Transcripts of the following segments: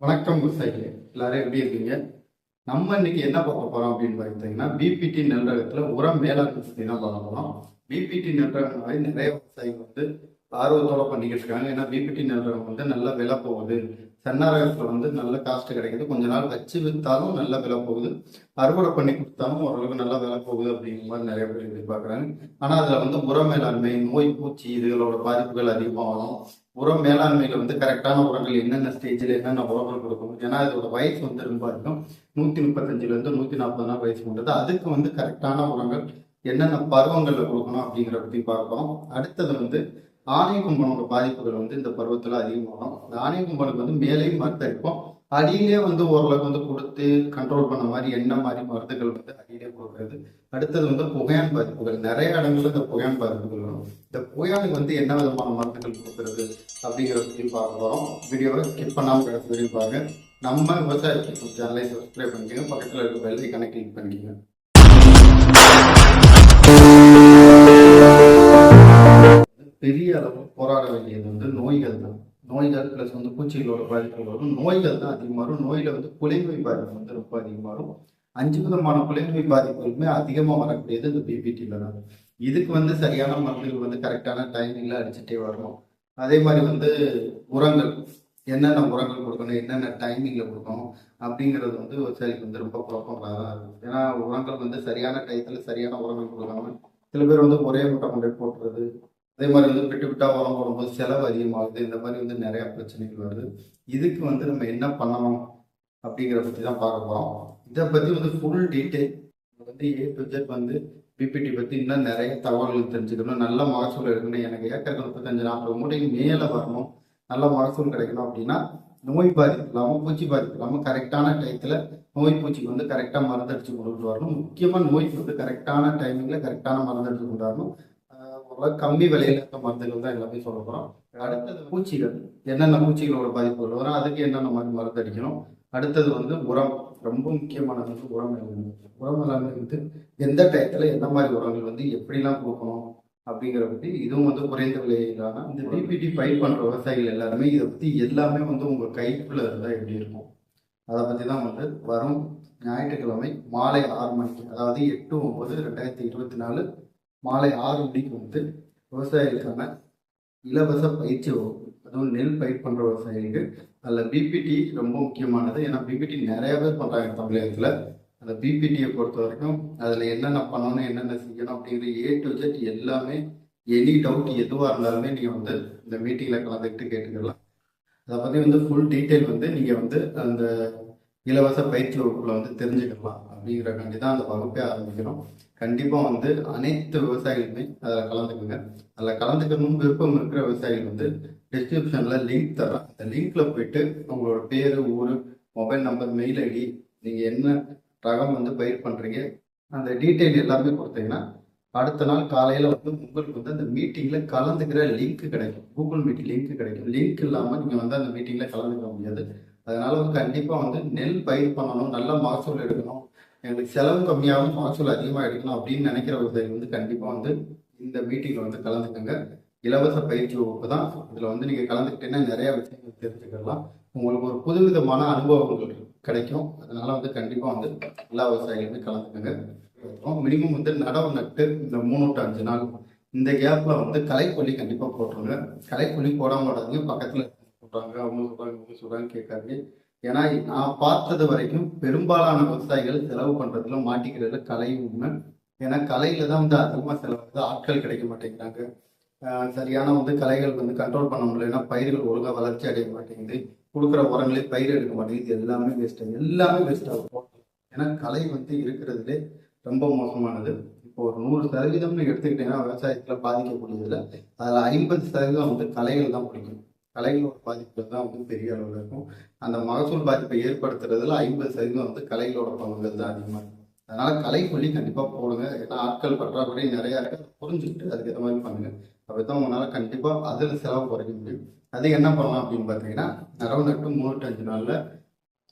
வணக்கம் விவசாயிகளே எல்லாரும் எப்படி இருக்கீங்க? நம்ம இன்னைக்கு என்ன பார்க்க போறோம் அப்படின்னு பார்த்தீங்கன்னா பிபிடி நெல்ரகத்துல உரம் மேலாண்மை பத்தி தான் பார்க்க போறோம். பிபிடி நெல் மாதிரி நிறைய விவசாயிகள் வந்து ஆர்வத்தோட பண்ணிக்கிட்டு இருக்காங்க. ஏன்னா பிபிடி நெல்ரகம் வந்து நல்லா விலை போகுது. தென்னரகத்தில் வந்து நல்ல காஸ்ட் கிடைக்குது. கொஞ்ச நாள் வச்சு விற்றாலும் நல்ல விலை போகுது. அறுவடை பண்ணி கொடுத்தாலும் ஓரளவுக்கு நல்ல விலை போகுது அப்படிங்கிற மாதிரி நிறைய பேர் எதிர்பார்க்குறாங்க. ஆனால் அதில் வந்து உர மேலாண்மை நோய் பூச்சி இதுகளோட பாதிப்புகள் அதிகமாக வரும். உரம் மேலாண்மையில் வந்து கரெக்டான உரங்கள் என்னென்ன ஸ்டேஜில் என்னென்ன உரங்கள் கொடுக்கணும் ஏன்னா இதோட வயசு வந்து ரொம்ப இருக்கும் நூற்றி முப்பத்தஞ்சுலேருந்து நூற்றி நாற்பது நாள் வயசு கொண்டது அதுக்கு வந்து கரெக்டான உரங்கள் என்னென்ன பருவங்களில் கொடுக்கணும் அப்படிங்கிற பற்றி பார்க்குறோம் அடுத்தது வந்து ஆணை கும்பனோட பாதிப்புகள் வந்து இந்த பருவத்துல அதிகமாகும் அந்த ஆணை கும்பனுக்கு வந்து மேலேயும் மருந்து அடிப்போம் அடியிலே வந்து ஓரளவுக்கு வந்து கொடுத்து கண்ட்ரோல் பண்ண மாதிரி என்ன மாதிரி மருந்துகள் வந்து அடியிலே கொடுக்கறது. அடுத்தது வந்து புகையான் பாதிப்புகள். நிறைய இடங்கள்ல இந்த புகையான் பாதிப்புகள் வரும். இந்த புகையானுக்கு வந்து என்ன விதமான மருந்துகள் கொடுக்கறது அப்படிங்கிற பற்றி பார்க்க போகிறோம் வீடியோவை ஸ்கிப் பண்ணாமல் கடைசி வீடியோ பாருங்க. நம்ம விவசாய சேனலை சப்ஸ்கிரைப் பண்ணிக்கோங்க. பக்கத்தில் இருக்க பெல்லை கணக்கு கிளிக் பண்ணிக்கோங்க. பெரிய அளவு போராட வேண்டியது வந்து நோய்கள் தான். நோய்கள் பிளஸ் வந்து பூச்சிகளோட பாதிப்புகள் வரும். நோய்கள் தான் அதிகமாக வரும். நோயில் வந்து குலைநோய் பாதிப்பு வந்து ரொம்ப அதிகமாக வரும். அஞ்சு விதமான குலைநோய் பாதிப்புகளுமே அதிகமாக வரக்கூடியது இந்த பிபிடியில் தான். இதுக்கு வந்து சரியான மருந்துகள் வந்து கரெக்டான டைமிங்கில் அடிச்சுட்டே வரணும். அதே மாதிரி வந்து உரங்கள். என்னென்ன உரங்கள் கொடுக்கணும்? என்னென்ன டைமிங்கில் கொடுக்கணும்? அப்படிங்கிறது வந்து விவசாயிக்கு வந்து ரொம்ப குழப்பமாக தான் இருக்கும் ஏன்னா உரங்கள் வந்து சரியான டயத்தில் சரியான உரங்கள் கொடுக்காம சில பேர் வந்து ஒரே முட்டை கொண்டு போய் போட்டுறது அதே மாதிரி வந்து விட்டு விட்டா உரம் போடும்போது செலவு அதிகமாகுது. இந்த மாதிரி வந்து நிறைய பிரச்சனைகள் வருது. இதுக்கு வந்து நம்ம என்ன பண்ணணும் அப்படிங்கிற பற்றி தான் பார்க்க போகிறோம் இதை பற்றி வந்து ஃபுல் டீட்டெயில் வந்து ஏ டு ஜெட் வந்து பிபிடி பற்றி இன்னும் நிறைய தகவல்கள் தெரிஞ்சுக்கணும். நல்ல மகசூல் எடுக்கணும். எனக்கு ஏக்கருக்கு முப்பத்தஞ்சு நாற்பது மூட்டைக்கு மேலே வரணும். நல்ல மகசூல் கிடைக்கணும் அப்படின்னா நோய் பாதிப்பு இல்லாமல் பூச்சி பாதிப்பு இல்லாமல் கரெக்டான டயத்தில் நோய் பூச்சிக்கு வந்து கரெக்டாக மருந்து அடிச்சு கொண்டு வரணும். முக்கியமாக நோய்க்கு வந்து கரெக்டான டைமிங்கில் கரெக்டான மருந்து அடிச்சு கொண்டு வரணும். ஆஹ் கம்மி விலையில இருக்க மருந்துகள் தான் எல்லாமே சொல்ல போகிறோம் அடுத்தது பூச்சிகள். என்னென்ன பூச்சிகளோட பாதிப்புகள் வரும் அதுக்கு என்னென்ன மாதிரி மருந்து அடிக்கணும்? அடுத்தது வந்து உரம். ரொம்ப முக்கியமானது வந்து உரம் மேலாண்மை உரம் மேலாண்மை வந்து எந்த டயத்தில் என்ன மாதிரி உரங்கள் வந்து எப்படிலாம் கொடுக்கணும் அப்படிங்கிற பற்றி இதுவும் வந்து குறைந்த விலையிலான இந்த பிபிடி பயிர் பண்ணுற விவசாயிகள் எல்லாருமே இதை பற்றி எல்லாமே வந்து உங்கள் கைக்குள்ளே இருந்தால் எப்படி இருக்கும்? அதை பற்றி தான் வந்து வரும் ஞாயிற்றுக்கிழமை மாலை ஆறு மணிக்கு அதாவது எட்டு ஒம்பது ரெண்டாயிரத்தி இருபத்தி நாலு மாலை ஆறு மணிக்கு வந்து விவசாயிகளுக்கான இலவச பயிற்சி வகுப்பு அதுவும் நெல் பயிர் பண்ணுற விவசாயிகளுக்கு. அதில் பிபிடி ரொம்ப முக்கியமானது. ஏன்னா பிபிடி நிறைய பேர் பண்ணுறாங்க தமிழகத்தில். அந்த பிபிடியை பொறுத்த வரைக்கும் அதில் என்னென்ன பண்ணணும் என்னென்ன செய்யணும் அப்படிங்கிற ஏ டு ஜெட் எல்லாமே எனி டவுட் எதுவாக இருந்தாலுமே நீங்கள் வந்து இந்த மீட்டிங்கில் கலந்துக்கிட்டு கேட்டுக்கலாம். அதை பற்றி வந்து ஃபுல் டீட்டெயில் வந்து நீங்கள் வந்து அந்த இலவச பயிற்சி வகுப்பில் வந்து தெரிஞ்சுக்கலாம் அப்படிங்கிறக்காண்டி தான் அந்த வகுப்பே ஆரம்பிக்கிறோம். கண்டிப்பாக வந்து அனைத்து விவசாயிகளுமே அதில் கலந்துக்குங்க. அதில் கலந்துக்கணும் விருப்பம் இருக்கிற விவசாயிகள் வந்து டிஸ்கிரிப்ஷனில் லிங்க் தரேன் அந்த லிங்க்கில் போயிட்டு உங்களோட பேர் ஊர் மொபைல் நம்பர் மெயில் ஐடி நீங்கள் என்ன ரகம் வந்து பயிர் பண்ணுறீங்க அந்த டீட்டெயில் எல்லாமே கொடுத்தீங்கன்னா அடுத்த நாள் காலையில் வந்து உங்களுக்கு வந்து அந்த மீட்டிங்கில் கலந்துக்கிற லிங்க் கிடைக்கும். கூகுள் மீட் லிங்க் கிடைக்கும். லிங்க் இல்லாமல் நீங்கள் வந்து அந்த மீட்டிங்கில் கலந்துக்க முடியாது. அதனால வந்து கண்டிப்பாக வந்து நெல் பயிர் பண்ணணும் நல்ல மகசூல் எடுக்கணும் எங்களுக்கு செலவு கம்மியாகவும் மகசூல் அதிகமாக எடுக்கணும் அப்படின்னு நினைக்கிற விவசாயி வந்து கண்டிப்பாக வந்து இந்த மீட்டிங்கில் வந்து கலந்துக்கோங்க. இலவச பயிற்சி வகுப்பு தான். இதில் வந்து நீங்கள் கலந்துக்கிட்டீங்கன்னா நிறைய விஷயங்கள் தெரிஞ்சுக்கலாம். உங்களுக்கு ஒரு புதுவிதமான அனுபவங்கள் கிடைக்கும். அதனால வந்து கண்டிப்பாக வந்து எல்லா விவசாயிகளுமே கலந்துக்கோங்க. மினிமம் வந்து நடவு நட்டு இந்த மூணு டு அஞ்சு நாள் இந்த கேப்பில் வந்து கலைக்கொல்லி கண்டிப்பாக போட்டுருங்க. கலைக்கொல்லி போடாம விடாதீங்க. பக்கத்தில் சொல்கிறாங்க அவங்க சொல்கிறாங்க அவங்க சொல்கிறாங்க கேட்காதீங்க. ஏன்னா நான் பார்த்தது வரைக்கும் பெரும்பாலான விவசாயிகள் செலவு பண்றதுல மாட்டிக்கிறது கலை உண்மை. ஏன்னா கலையில தான் வந்து அதிகமாக செலவு ஆட்கள் கிடைக்க மாட்டேங்கிறாங்க. சரியான வந்து கலைகள் வந்து கண்ட்ரோல் பண்ண முடியலன்னா பயிர்கள் ஒழுங்காக வளர்ச்சி அடைய மாட்டேங்குது. கொடுக்குற உரங்களே பயிர் எடுக்க மாட்டேங்குது. எல்லாமே வேஸ்ட் எல்லாமே வேஸ்ட் ஆகும் ஏன்னா கலை வந்து இருக்கிறதுலே ரொம்ப மோசமானது. இப்போ ஒரு நூறு சதவீதம்னு எடுத்துக்கிட்டீங்கன்னா விவசாயத்தில் பாதிக்கக்கூடியதுல அதில் ஐம்பது சதவீதம் வந்து கலைகள் தான் பிடிக்கும். கலைகளோட பாதிப்பு தான் வந்து பெரிய அளவில் இருக்கும். அந்த மகசூல் பாதிப்பை ஏற்படுத்துறதுல ஐம்பது சதவீதம் வந்து கலைகளோட பங்குகள் தான் அதிகமாக இருக்கும். அதனால கலை சொல்லி கண்டிப்பாக போடுங்க. ஏன்னா ஆட்கள் பற்றாக்குறை நிறையா இருக்கு. புரிஞ்சுக்கிட்டு அதுக்கேற்ற மாதிரி பண்ணுங்க. அப்பதான் உங்களால் கண்டிப்பாக அதில் செலவு குறைக்க முடியும். அது என்ன பண்ணலாம் அப்படின்னு பார்த்தீங்கன்னா நடவு நட்டு மூணு அஞ்சு நாளில்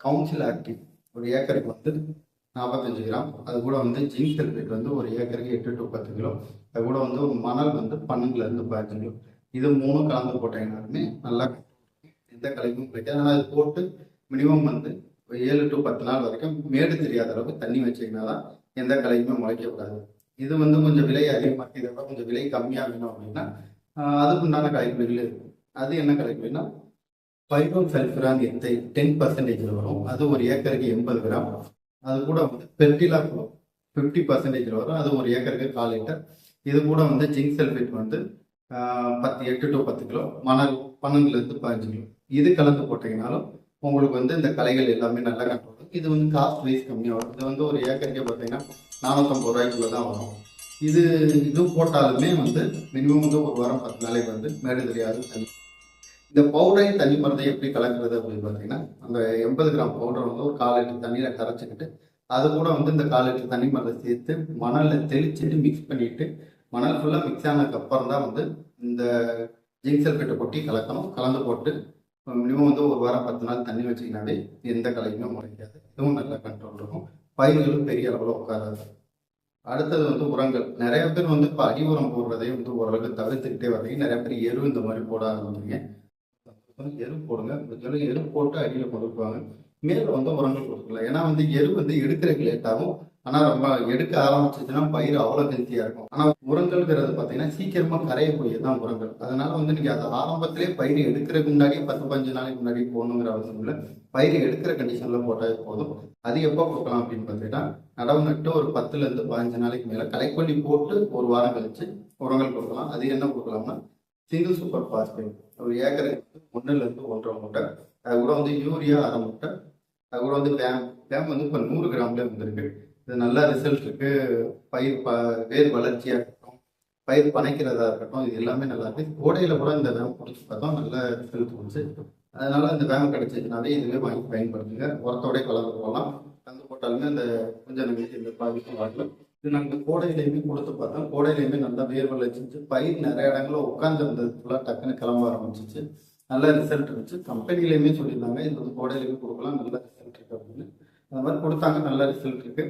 கவுன்சில் ஆக்டிவ் ஒரு ஏக்கருக்கு வந்து நாற்பத்தஞ்சு கிராம். அது கூட வந்து ஜிங்க் சல்ஃபேட் வந்து ஒரு ஏக்கருக்கு எட்டு டு பத்து கிலோ. அது கூட வந்து மணல் வந்து பன்னெண்டுலேருந்து பதினஞ்சு கிலோ. இது மூணும் கலந்து போட்டீங்கன்னாலுமே நல்லா எந்த கலைக்கும் கிடைக்காது. ஆனால் அது போட்டு மினிமம் வந்து ஏழு டு பத்து நாள் வரைக்கும் மேடு தெரியாத அளவுக்கு தண்ணி வச்சீங்கன்னா தான் எந்த கலையுமே முளைக்கக்கூடாது இது வந்து கொஞ்சம் விலை அதிகமாக இதை விட கொஞ்சம் விலை கம்மியாக வேணும் அப்படின்னா அதுக்கு அதுக்குண்டான கலைக்குழிகள் இருக்கும். அது என்ன கலைக்குழினா பைபம் சல்ஃபரான் எத்தை டென் பர்சன்டேஜில் வரும். அது ஒரு ஏக்கருக்கு எண்பது கிராம். அது கூட வந்து பெர்டிலா ஃபிஃப்டி பர்சன்டேஜில் வரும். அது ஒரு ஏக்கருக்கு கால் லிட்டர். இது கூட வந்து ஜிங்க் சல்ஃபேட் வந்து பத்து எட்டு டு பத்து கிலோ மணல் பன்னெண்டுலேருந்து பதினஞ்சு கிலோ. இது கலந்து போட்டீங்கனாலும் உங்களுக்கு வந்து இந்த கலைகள் எல்லாமே நல்லா கண்ட்ரோல் இது வந்து காஸ்ட் வைஸ் கம்மியாக வரும். இது வந்து ஒரு ஏக்கருக்கே பார்த்தீங்கன்னா நானூற்றம்பது ரூபாய்க்குள்ளே தான் வரும். இது இது போட்டாலுமே வந்து மினிமம் வந்து ஒரு வாரம் பத்து நாளைக்கு வந்து மேடு தெரியாது தண்ணி. இந்த பவுடரையும் தண்ணி மருந்தை எப்படி கலக்கிறது அப்படின்னு பார்த்தீங்கன்னா அந்த எண்பது கிராம் பவுடர் வந்து ஒரு கால் லிட்டர் தண்ணியில் கரைச்சிக்கிட்டு அது கூட வந்து இந்த கால் லிட்டர் தண்ணி மருந்தை சேர்த்து மணலில் தெளிச்சுட்டு மிக்ஸ் பண்ணிவிட்டு மணல் ஃபுல்லாக மிக்ஸ் ஆனதுக்கு அப்புறம் தான் வந்து இந்த ஜிங்க் சல்ஃபேட்டை கொட்டி கலக்கணும். கலந்து போட்டு மினிமம் வந்து ஒரு வாரம் பத்து நாள் தண்ணி வச்சிங்கனாலே எந்த கலையுமே முளைக்காது இதுவும் நல்ல கண்ட்ரோல் இருக்கும். பயிர்களும் பெரிய அளவில் உட்காராது. அடுத்தது வந்து உரங்கள். நிறைய பேர் வந்து இப்போ அடி உரம் போடுறதே வந்து ஓரளவுக்கு தவிர்த்துக்கிட்டே வர்றீங்க. நிறைய பேர் எரு இந்த மாதிரி போட ஆரம்பிக்கிறீங்க. எரு போடுங்க. முடிஞ்சாலும் எரு போட்டு அடியில் கொடுப்பாங்க மேலே வந்து உரங்கள் கொடுக்கலாம் ஏன்னா வந்து எரு வந்து எடுக்கிறதுக்கு லேட்டாகும் ஆனால் ஆனா ரொம்ப எடுக்க ஆரம்பிச்சிச்சுன்னா பயிர் அவ்வளவு ஹெல்த்தியா இருக்கும். ஆனா உரங்கள்ங்கிறது பாத்தீங்கன்னா சீக்கிரமா கரையக்கூடியதான் உரங்கள் அதனால வந்து நீங்க அதை ஆரம்பத்திலே பயிர் எடுக்கிறதுக்கு முன்னாடியே பத்து பஞ்சு நாளைக்கு முன்னாடி போகணுங்கிற அவசியம் இல்லை. பயிர் எடுக்கிற கண்டிஷன்ல போட்டாலே போதும். அது எப்போ கொடுக்கலாம் அப்படின்னு பார்த்தீங்கன்னா நடவு நட்டு ஒரு பத்துல இருந்து பதினஞ்சு நாளைக்கு மேல களைக்கொல்லி போட்டு ஒரு வாரம் கழிச்சு உரங்கள் கொடுக்கலாம். அது என்ன கொடுக்கலாம்னா சிங்கிள் சூப்பர் பாஸ்பேட் ஒரு ஏக்கருக்கு ஒன்றுலேருந்து ஒன்றரை மூட்டை. அது கூட வந்து யூரியா அரை மூட்டை. அது கூட வந்து பேம் பேம் வந்து இப்போ நூறு கிராம்ல வந்துருக்கு. இது நல்ல ரிசல்ட் இருக்கு. பயிர் ப வேர் வளர்ச்சியாக இருக்கட்டும் பயிர் பனைக்கிறதா இருக்கட்டும் இது எல்லாமே நல்லா இருக்கு. கோடையில கூட இந்த வேம் பிடிச்சி பார்த்தோம் நல்ல ரிசல்ட் வந்துச்சு. அதனால இந்த வேம் கிடைச்சதுனாலே இதுவே வாங்கி பயன்படுத்துங்க. உரத்தோடய கலந்து போகலாம் கலந்து போட்டாலுமே அந்த கொஞ்சம் நமக்கு இந்த பாதிப்பும் வரல. இது நாங்கள் கோடையிலையுமே கொடுத்து பார்த்தோம். கோடையிலையுமே நல்லா வேர் வளர்ச்சிச்சு பயிர் நிறைய இடங்கள்ல உட்காந்துருந்தது ஃபுல்லாக டக்குன்னு கிளம்ப ஆரம்பிச்சிச்சு. நல்ல ரிசல்ட் இருந்துச்சு. கம்பெனிலையுமே சொல்லியிருந்தாங்க இது வந்து கோடையிலையுமே கொடுக்கலாம். நல்ல ரிசல்ட் இருக்கு அப்படின்னு. அந்த மாதிரி கொடுத்தாங்க நல்ல ரிசல்ட் இருக்கு.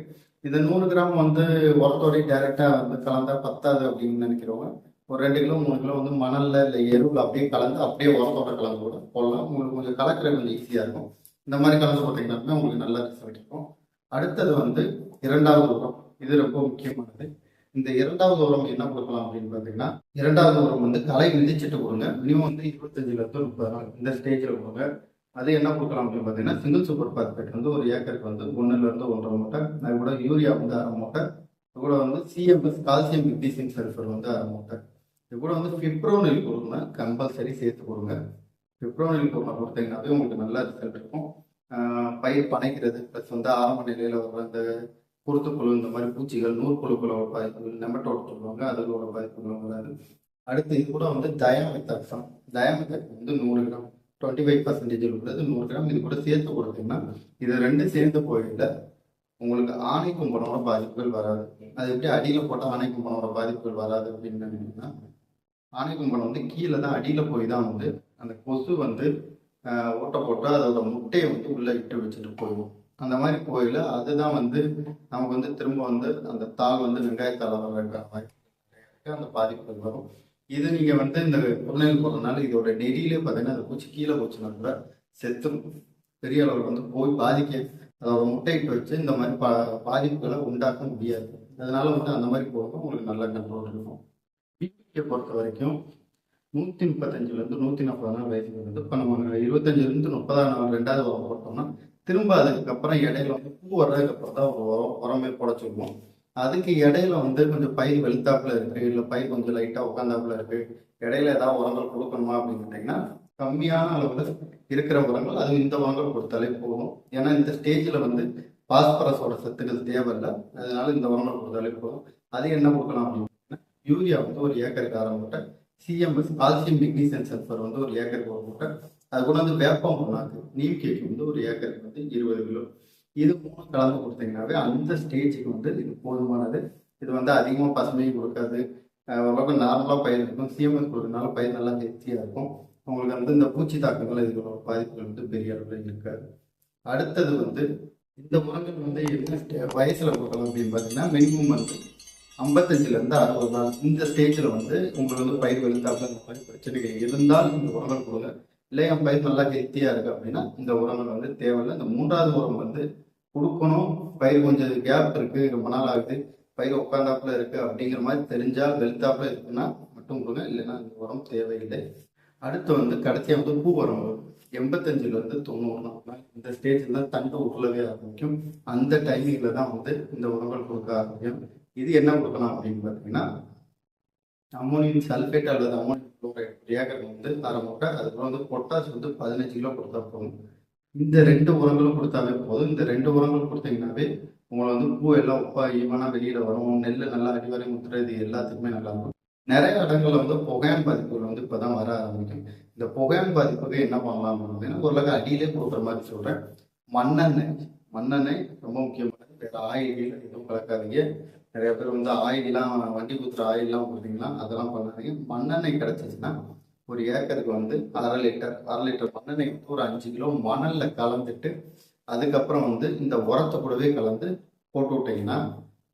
இது நூறு கிராம் வந்து உரத்தோடய டைரெக்டாக வந்து கலந்தால் பத்தாது அப்படின்னு நினைக்கிறவங்க ஒரு ரெண்டு கிலோ மூணு கிலோ வந்து மணலில் இல்லை எருவில் அப்படியே கலந்து அப்படியே உரத்தோட கலந்து கூட போடலாம். உங்களுக்கு கொஞ்சம் கலக்கிறது கொஞ்சம் ஈஸியாக இருக்கும். இந்த மாதிரி கலந்து போட்டிங்கனாலுமே உங்களுக்கு நல்ல ரிசல்ட் இருக்கும். அடுத்தது வந்து இரண்டாவது உரம். இது ரொம்ப முக்கியமானது. இந்த இரண்டாவது உரம் என்ன கொடுக்கலாம் அப்படின்னு பார்த்தீங்கன்னா இரண்டாவது உரம் வந்து களை மிதிச்சிட்டு கொடுங்க மினிமம் வந்து இருபத்தஞ்சுலேருந்து முப்பது நாள் இந்த ஸ்டேஜில் கொடுங்க அது என்ன கொடுக்கலாம் அப்படின்னு பார்த்தீங்கன்னா சிங்கிள் சூப்பர் பாஸ்பேட் வந்து ஒரு ஏக்கருக்கு வந்து ஒன்றுலேருந்து ஒன்றரை மூட்டை அது கூட யூரியா வந்து அரை மூட்டை இது கூட வந்து சிஎம்எஸ் கால்சியம் மெக்னீசியம் சல்ஃபர் வந்து அரை மூட்டை. இது கூட வந்து ஃபிப்ரோனில் கொடுங்க கம்பல்சரி சேர்த்து கொடுங்க. ஃபிப்ரோனில் கொடுங்க கொடுத்தீங்கன்னாவே உங்களுக்கு நல்ல ரிசல்ட் இருக்கும். பயிர் பனைக்கிறது ப்ளஸ் வந்து ஆரம்ப நிலையில் வர்ற அந்த குருத்துக்குழு இந்த மாதிரி பூச்சிகள் நூற்குழுக்களோட பாதிப்புகள் நெமட்டோட சொல்லுவாங்க அதுகளோட பாதிப்புகள் வராது. அடுத்து இது கூட வந்து டயாமெத்தாக்சம் டயாமெத்தாக் வந்து நூறு கிராம். டுவெண்ட்டி ஃபைவ் பர்சன்டேஜ் உள்ளது நூறு கிராம் இது கூட சேர்த்து கொடுத்தீங்கன்னா இது ரெண்டும் சேர்ந்து போயிடல உங்களுக்கு ஆணை கும்பனோட பாதிப்புகள் வராது. அது எப்படி அடியில் போட்டால் ஆணை கும்பனோட பாதிப்புகள் வராது அப்படின்னு நினைக்கிறீங்கன்னா ஆணை கும்பனம் வந்து கீழே தான் அடியில் போய் தான் வந்து அந்த கொசு வந்து ஆஹ், ஓட்டை அதோட முட்டையை வந்து உள்ளே இட்டு வச்சுட்டு போயிடும். அந்த மாதிரி போயில அதுதான் வந்து நமக்கு வந்து திரும்ப வந்து அந்த தாள் வந்து வெங்காயத்தாள் வர வாய்ப்பு அந்த பாதிப்புகள் வரும். இது நீங்க வந்து இந்த குழந்தைகள் போடுறதுனால இதோட நெடியிலே பார்த்தீங்கன்னா அந்த பூச்சி கீழே போச்சுன்னா கூட செத்துரும். பெரிய அளவில் வந்து போய் பாதிக்க அதோட முட்டையிட்டு வச்சு இந்த மாதிரி பா பாதிப்புகளை உண்டாக்க முடியாது. அதனால வந்து அந்த மாதிரி போகும் உங்களுக்கு நல்ல கண்ட்ரோல் இருக்கும். பிபிகே பொறுத்த வரைக்கும் நூற்றி முப்பத்தஞ்சுலேருந்து நூற்றி நாற்பது நாள் வயசுக்கு வந்து இப்போ நம்ம இருபத்தஞ்சிலேருந்து முப்பதாம் நாள் ரெண்டாவது உரம் போட்டோம்னா திரும்ப அதுக்கப்புறம் இடையில வந்து பூ வர்றதுக்கப்புறம் தான் ஒரு உரம் உரமே போட சொல்லுவோம். அதுக்கு இடையில வந்து கொஞ்சம் பயிர் வெளுத்தாப்புல இருக்கு. இல்லை பயிர் கொஞ்சம் லைட்டா உட்காந்தாப்புல இருக்கு. இடையில ஏதாவது உரங்கள் கொடுக்கணுமா அப்படின்னு கேட்டீங்கன்னா கம்மியான அளவுல இருக்கிற உரங்கள் அது இந்த உரங்கள் கொடுத்தாலே போதும் ஏன்னா இந்த ஸ்டேஜ்ல வந்து பாஸ்பரஸோட சத்துக்கள் தேவையில்லை. அதனால இந்த உரங்கள் கொடுத்தாலே போதும் அது என்ன கொடுக்கலாம் அப்படின்னா யூரியா வந்து ஒரு ஏக்கருக்கு ஆரம்பிட்ட மூட்டை சிஎம்எஸ் கால்சியம் மெக்னீசியம் சல்ஃபர் வந்து ஒரு ஏக்கருக்கு ஒரு மூட்டை அது கூட வந்து வேப்பம் புண்ணாக்கு நீம் கேக்கு வந்து ஒரு ஏக்கருக்கு வந்து இருபது கிலோ. இது மூணு கலந்து கொடுத்தீங்கன்னாவே அந்த ஸ்டேஜுக்கு வந்து இது போதுமானது. இது வந்து அதிகமாக பசுமையும் கொடுக்காது. ஓரளவுக்கு நார்மலாக பயிர் இருக்கும். சிஎம்எஸ் கொடுக்கறதுனால பயிர் நல்லா ஹெல்த்தியாக இருக்கும். உங்களுக்கு வந்து இந்த பூச்சி தாக்கங்கள் இதுகளோட பாதிப்புகள் வந்து பெரிய அளவில் இருக்காது. அடுத்தது வந்து இந்த உரங்கள் வந்து என்ன ஸ்டே- கொடுக்கலாம் அப்படின்னு பார்த்தீங்கன்னா மினிமம் வந்து ஐம்பத்தஞ்சிலேருந்து அறுபது நாள் இந்த ஸ்டேஜில் வந்து உங்களுக்கு வந்து பயிர் வெளுத்தாப்புல இந்த மாதிரி பிரச்சனைகள் இருந்தால் இந்த உரங்கள் கொடுங்க. இல்லை என் பயிர் நல்லா ஹெல்த்தியா இருக்கு அப்படின்னா இந்த உரங்கள் வந்து தேவையில்லை. இந்த மூன்றாவது உரம் வந்து கொடுக்கணும். பயிர் கொஞ்சம் கேப் இருக்கு ரொம்ப நாள் ஆகுது. பயிர் உட்காந்தாப்புல இருக்கு அப்படிங்கிற மாதிரி தெரிஞ்சால் வெளுத்தாப்புல இருக்குன்னா மட்டும் கொடுங்க. இல்லைன்னா இந்த உரம் தேவையில்லை. அடுத்து வந்து கடைசியா வந்து பூ உரம். எண்பத்தஞ்சிலேருந்து எண்பத்தஞ்சுல இருந்து தொண்ணூறு நாள் இந்த ஸ்டேஜில் தான் தண்டு உருளவே ஆரம்பிக்கும். அந்த டைமிங்ல தான் வந்து இந்த உரங்கள் கொடுக்க ஆரம்பிக்கும். இது என்ன கொடுக்கலாம் அப்படின்னு பார்த்தீங்கன்னா அம்மோனியம் சல்ஃபேட் அல்லது அம்மோனியம் குளோரைட் ஏக்கருக்கு வந்து அரை மூட்டை அதுக்கப்புறம் வந்து பொட்டாஸ் வந்து பதினஞ்சு கிலோ கொடுத்தா போதும். இந்த ரெண்டு உரங்களும் கொடுத்தாவே போதும். இந்த ரெண்டு உரங்களும் கொடுத்தீங்கன்னாவே உங்களை வந்து பூ எல்லாம் உப்பா ஈவனாக வெளியில் வரும் நெல் நல்லா அடிவரை முத்துறது எல்லாத்துக்குமே நல்லா இருக்கும். நிறைய இடங்கள்ல வந்து புகையம் பாதிப்புகள் வந்து இப்போ தான் வர ஆரம்பிக்கும் இந்த புகையான் பாதிப்புக்கு என்ன பண்ணலாம் அப்படின்னா ஓரளவுக்கு அடியிலே கொடுக்குற மாதிரி சொல்கிறேன் மண்ணெண்ணெய் மண்ணெண்ணெய் ரொம்ப முக்கியமானது. வேறு ஆயில் எதுவும் கலக்காதீங்க. நிறைய பேர் வந்து ஆயிலாம் வண்டி குத்துற ஆயிலாம் கொடுத்தீங்கன்னா அதெல்லாம் பண்ணாதீங்க. மண்ணெண்ணெய் கிடச்சிச்சின்னா ஒரு ஏக்கருக்கு வந்து அரை லிட்டர் அரை லிட்டர் மண்ணெண்ணெய் வந்து ஒரு அஞ்சு கிலோ மணலில் கலந்துட்டு அதுக்கப்புறம் வந்து இந்த உரத்தை கூடவே கலந்து போட்டு விட்டீங்கன்னா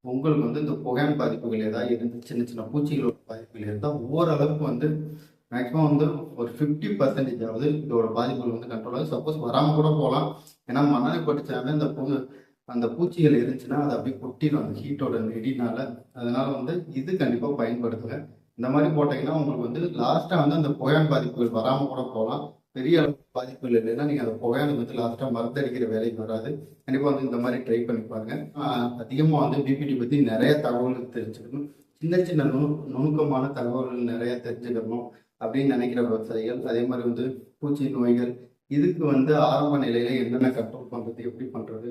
உங்களுக்கு வந்து இந்த புகையான் பாதிப்புகள் ஏதாவது இருந்து சின்ன சின்ன பூச்சிகளோட பாதிப்புகள் இருந்தால் ஓரளவுக்கு வந்து மேக்ஸிமம் வந்து ஒரு ஃபிஃப்டி பர்சன்டேஜ் ஆகுது இதோட பாதிப்புகள் வந்து கண்ட்ரோல் ஆகுது சப்போஸ் வராமல் கூட போகலாம். ஏன்னா மணலை பட்டுச்சாவே இந்த பூ அந்த பூச்சிகள் இருந்துச்சுன்னா அது அப்படியே கொட்டிடும் அந்த ஹீட்டோட நெடினால. அதனால வந்து இது கண்டிப்பாக பயன்படுத்துங்க. இந்த மாதிரி போட்டீங்கன்னா உங்களுக்கு வந்து லாஸ்ட்டாக வந்து அந்த புகையான் பாதிப்புகள் வராமல் கூட போகலாம். பெரிய அளவு பாதிப்புகள் இல்லைன்னா நீங்கள் அந்த புகையானுக்கு வந்து லாஸ்ட்டாக மருந்தடிக்கிற வேலைக்கு வராது. கண்டிப்பாக வந்து இந்த மாதிரி ட்ரை பண்ணி பாருங்க. அதிகமாக வந்து பிபிடி பற்றி நிறைய தகவல்கள் தெரிஞ்சுக்கணும். சின்ன சின்ன நுணு நுணுக்கமான தகவல்கள் நிறைய தெரிஞ்சுக்கணும் அப்படின்னு நினைக்கிற விவசாயிகள். அதே மாதிரி வந்து பூச்சி நோய்கள் இதுக்கு வந்து ஆரம்ப நிலையில என்னென்ன கண்ட்ரோல் பண்ணுறது எப்படி பண்ணுறது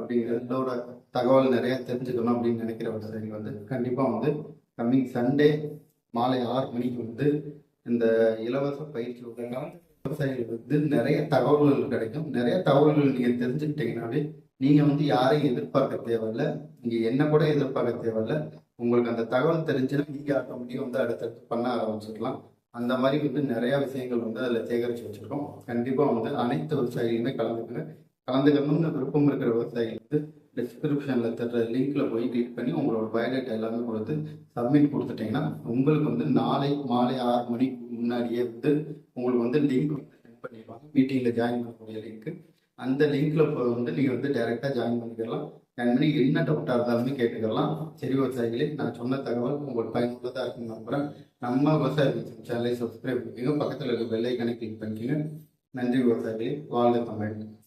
அப்படிங்கிறதோட தகவல் நிறைய தெரிஞ்சுக்கணும் அப்படின்னு நினைக்கிற விவசாயிகள் வந்து கண்டிப்பா வந்து கம்மிங் சண்டே மாலை ஆறு மணிக்கு வந்து இந்த இலவச பயிற்சி வகுப்புல விவசாயிகளுக்கு வந்து நிறைய தகவல்கள் கிடைக்கும். நிறைய தகவல்கள் நீங்க தெரிஞ்சுக்கிட்டீங்கன்னாவே நீங்க வந்து யாரையும் எதிர்பார்க்க தேவையில்ல. நீங்க என்ன கூட எதிர்பார்க்க தேவையில்ல. உங்களுக்கு அந்த தகவல் தெரிஞ்சுன்னா நீங்க ஆட்டோமேட்டிக்கா வந்து அடுத்தடுத்து பண்ண ஆரம்பிச்சிடலாம். அந்த மாதிரி வந்து நிறைய விஷயங்கள் வந்து அதில் சேகரித்து வச்சிருக்கோம். கண்டிப்பாக வந்து அனைத்து விவசாயிகளுமே கலந்துக்குங்க. கலந்துக்கணும்னு விருப்பம் இருக்கிற விவசாயிகள் வந்து டிஸ்கிரிப்ஷனில் தர்ற லிங்க்ல போய் கிளிக் பண்ணி உங்களோட பயோடேட்டா எல்லாமே கொடுத்து சப்மிட் கொடுத்துட்டீங்கன்னா உங்களுக்கு வந்து நாளை மாலை ஆறு மணிக்கு முன்னாடியே வந்து உங்களுக்கு வந்து லிங்க் சென்ட் பண்ணிடுவாங்க. மீட்டிங்கில் ஜாயின் பண்ணக்கூடிய லிங்க் அந்த லிங்க்ல வந்து நீங்கள் வந்து டைரெக்டாக ஜாயின் பண்ணிக்கலாம். ஜாயின் பண்ணி என்ன டவுட்டாக இருந்தாலுமே கேட்டுக்கலாம். சரி விவசாயிகளே நான் சொன்ன தகவல் உங்களுக்கு பயனுள்ளதாக இருக்குன்னு நம்புகிறேன் நம்ம விவசாய சேனலை சப்ஸ்கிரைப் பண்ணிக்கோங்க. பக்கத்தில் இருக்க வெள்ளை கணக்கு கிளிக் பண்ணிக்கோங்க. நன்றி விவசாயிகளே. வாழ்க தமிழ்.